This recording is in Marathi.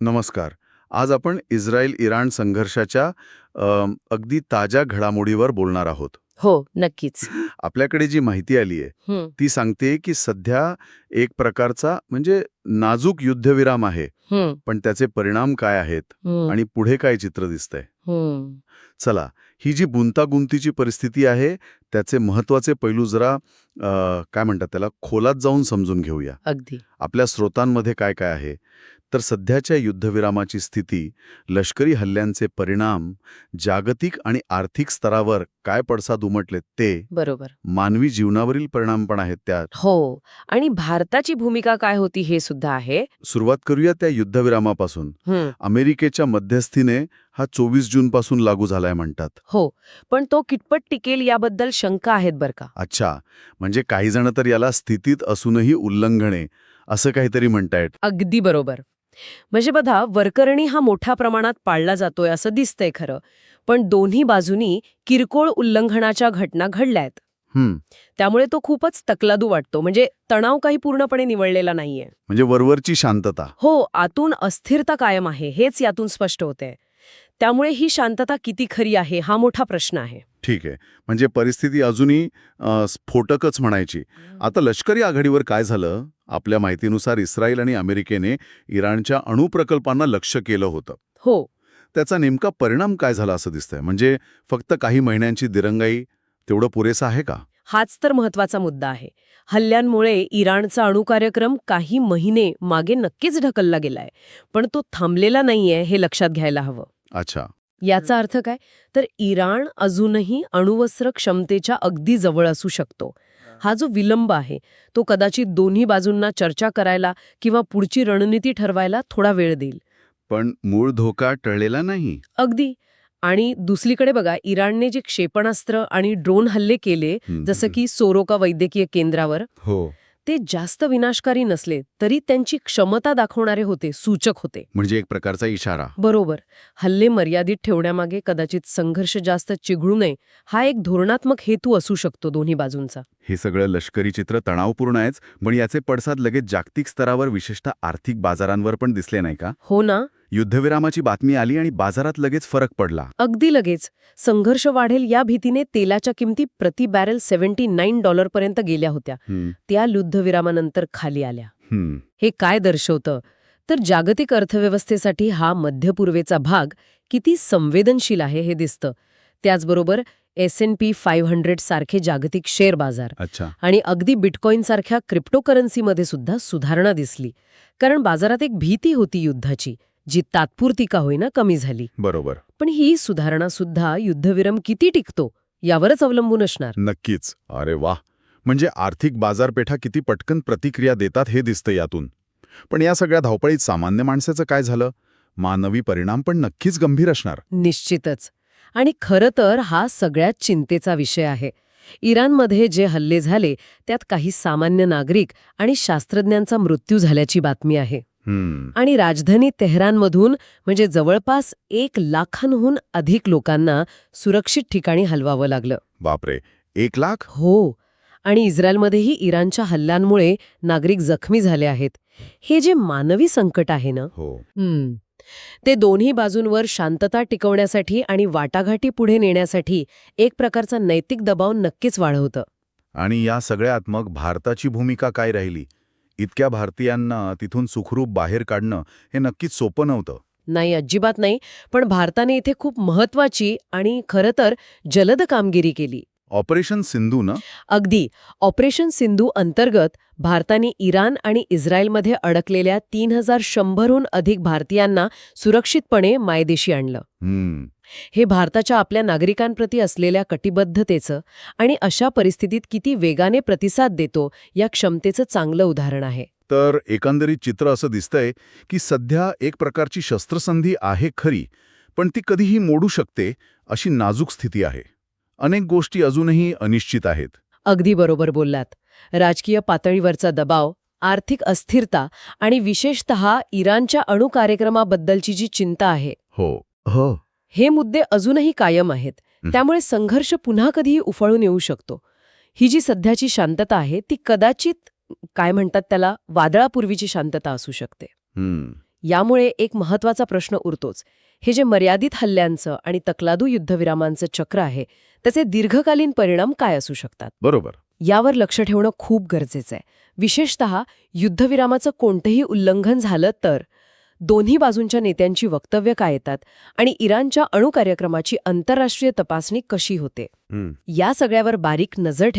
नमस्कार. आज आपण इस्रायल इराण संघर्षाच्या अम, अगदी ताज्या घडामोडीवर बोलणार आहोत. हो नक्कीच. आपल्याकडे जी माहिती आली आहे हं, ती सांगते की सध्या एक प्रकारचा म्हणजे नाजूक युद्धविराम आहे. हं, पण त्याचे परिणाम काय आहेत हं, आणि पुढे काय चित्र दिसतंय? हं. चला ही जी गुंतागुंतीची परिस्थिती आहे त्याचे महत्त्वाचे पैलू जरा अ, काय म्हणतात त्याला खोलात जाऊन समजून घेऊया. अगदी. आपल्या स्रोतांमध्ये काय काय आहे? तर सध्याच्या युद्धविरामाची स्थिती लष्करी हल्ल्यांचे परिणाम जागतिक आणि आर्थिक स्तरावर काय पडसाद उमटले ते बरोबर. मानवी जीवनावरील परिणाम पण आहेत त्यात. हो आणि भारताची भूमिका काय होती हे सुद्धा आहे. सुरुवात करूया त्या युद्धविरामापासून. हं, अमेरिकेच्या मध्यस्थीने हा चोवीस जून पासून लागू झालाय म्हणतात. हो पण तो कितपत टिकेल याबद्दल शंका आहेत बरं का? अच्छा म्हणजे काही जण तर याला स्थितीत असूनही उल्लंघने असं काहीतरी म्हणतायत. अगदी बरोबर. म्हणजे बघा वरकरणी हा मोठ्या प्रमाणात पाळला जातोय असं दिसतंय खरं. पण दोन्ही बाजूनी किरकोळ उल्लंघनाच्या घटना घडल्यात. त्यामुळे तो खूपच तकलादू वाटतो. म्हणजे तणाव काही पूर्णपणे निवळलेला नाहीये. म्हणजे वरवरची शांतता. हो आतून अस्थिरता कायम आहे हेच यातून स्पष्ट होते त्यामुळे ही शांतता किती खरी आहे हा मोठा प्रश्न आहे. ठीक आहे. म्हणजे परिस्थिती अजूनही स्फोटकच म्हणायची. आता लष्करी आघाडीवर काय झालं? आपल्या माहितीनुसार इस्रायल आणि अमेरिकेने इराणच्या अणुप्रकल्पांना लक्ष केलं होतं. हो. त्याचा नेमका परिणाम काय झाला असं दिसतंय? म्हणजे फक्त काही महिन्यांची दिरंगाई तेवढं पुरेसं आहे का? हाच तर महत्त्वाचा मुद्दा आहे. हल्ल्यांमुळे इराणचा अणुकार्यक्रम काही महिने मागे नक्कीच ढकलला गेलाय. पण तो थांबलेला नाहीये हे लक्षात घ्यायला हवं. अच्छा. याचा अर्थ काय? तर इराण अजूनही अणुवस्त्र क्षमतेच्या अगदी जवळ असू शकतो. हा. जो विलंब आहे तो कदाचित दोन्ही बाजूंना चर्चा करायला किंवा पुढची रणनीती ठरवायला थोडा वेळ देईल. पण मूळ धोका टळलेला नाही? अगदी. आणि दुसरीकडे बघा इराणने जे क्षेपणास्त्र आणि ड्रोन हल्ले केले जसं. की सोरोका वैद्यकीय केंद्रावर हो. ते जास्त विनाशकारी नसले तरी त्यांची क्षमता दाखवणारे होते सूचक होते. म्हणजे एक प्रकारचा इशारा. बरोबर. हल्ले मर्यादित ठेवण्यामागे कदाचित संघर्ष जास्त चिघळू नये हा एक धोरणात्मक हेतू असू शकतो दोन्ही बाजूंचा. हे सगळं लष्करी चित्र तणावपूर्ण आहेच पण याचे पडसाद लगेच जागतिक स्तरावर विशेषतः आर्थिक बाजारांवर पण दिसले नाही का? हो ना. युद्धविरामाची बातमी आली आणि बाजारात लगेच फरक पडला. अगदी लगेच. संघर्ष वाढेल या भीतीने तेलाच्या किमती प्रति बॅरल सेव्हन्टी नाईन डॉलरपर्यंत गेल्या होत्या. त्या युद्धविरामानंतर खाली आल्या. हं. काय दर्शवतं? तर जागतिक अर्थव्यवस्थेसाठी हा मध्यपूर्वेचा भाग किती संवेदनशील आहे हे दिसतं. त्याचबरोबर S N P five hundred सारखे जागतिक शेअर बाजार. आणि अगदी बिटकॉईनसारख्या क्रिप्टोकरन्सीमध्ये सुद्धा सुधारणा दिसली. कारण बाजारात एक भीती होती युद्धाची. जी तात्पुरती का होईना कमी झाली. बरोबर. पण ही सुधारणा सुद्धा युद्धविरम किती टिकतो यावरच अवलंबून असणार. नक्कीच. अरे वा. म्हणजे आर्थिक बाजारपेठा किती पटकन प्रतिक्रिया देतात हे दिसतं यातून. पण या सगळ्या धावपळीत सामान्य माणसाचं काय झालं? मानवी परिणाम पण नक्कीच गंभीर असणार. निश्चितच. आणि खरं तर हा सगळ्यात चिंतेचा विषय आहे. इराणमध्ये जे हल्ले झाले त्यात काही सामान्य नागरिक आणि शास्त्रज्ञांचा मृत्यू झाल्याची बातमी आहे. आणि राजधानी तेहरानमधून म्हणजे जवळपास एक लाखांहून अधिक लोकांना सुरक्षित ठिकाणी हलवावं लागलं. बापरे एक लाख? हो. आणि इस्रायलमध्येही इराणच्या हल्ल्यांमुळे नागरिक जखमी झाले आहेत. हे जे मानवी संकट आहे ना? हो. ते दोन्ही बाजूंवर शांतता टिकवण्यासाठी आणि वाटाघाटी पुढे नेण्यासाठी एक प्रकारचा नैतिक दबाव नक्कीच वाढवतं. आणि या सगळ्यात मग भारताची भूमिका काय राहिली? इतक्या भारतीयांना तिथून सुखरूप बाहेर काढणं हे नक्कीच सोपं नव्हतं. नाही अजिबात नाही. पण भारताने इथे खूप महत्वाची आणि खरं तर जलद कामगिरी केली. ऑपरेशन सिंधू ना? अगदी. ऑपरेशन सिंधू अंतर्गत भारताने इराण आणि इस्रायलमध्ये अडकलेल्या तीन हजार शंभरहून अधिक भारतीयांना सुरक्षितपणे मायदेशी आणलं. हे भारताच्या आपल्या नागरिकांप्रती असलेल्या कटिबद्धतेचं आणि अशा परिस्थितीत किती वेगाने प्रतिसाद देतो या क्षमतेचं चांगलं उदाहरण आहे. तर एकंदरीत चित्र असं दिसतंय की सध्या एक प्रकारची शस्त्रसंधी आहे खरी पण ती कधीही मोडू शकते अशी नाजूक स्थिती आहे. अनेक गोष्टी अजूनही अनिश्चित आहेत. अगदी बरोबर बोललात. राजकीय पातळीवरचा दबाव आर्थिक अस्थिरता आणि विशेषतः इराणच्या अणु कार्यक्रमाबद्दलची जी चिंता आहे. हो हो. हे मुद्दे अजूनही कायम आहेत. त्यामुळे संघर्ष पुन्हा कधीही उफाळून येऊ शकतो. ही जी सध्याची शांतता आहे ती कदाचित काय म्हणतात त्याला वादळापूर्वीची शांतता असू शकते. यामुळे एक महत्त्वाचा प्रश्न उरतोच. हे जे मर्यादित हल्ल्यांचं आणि तकलादू युद्धविरामांचं चक्र आहे त्याचे दीर्घकालीन परिणाम काय असू शकतात? बरोबर. यावर लक्ष ठेवणं खूप गरजेचं आहे. विशेषत युद्धविरामाचं कोणतंही उल्लंघन झालं तर दोन्ही बाजूंच्या नेत्यांची वक्तव्य काय येतात आणि इराणच्या अणुकार्यक्रमाची आंतरराष्ट्रीय तपासणी कशी होते. या सगळ्यावर बारीक नजर ठेव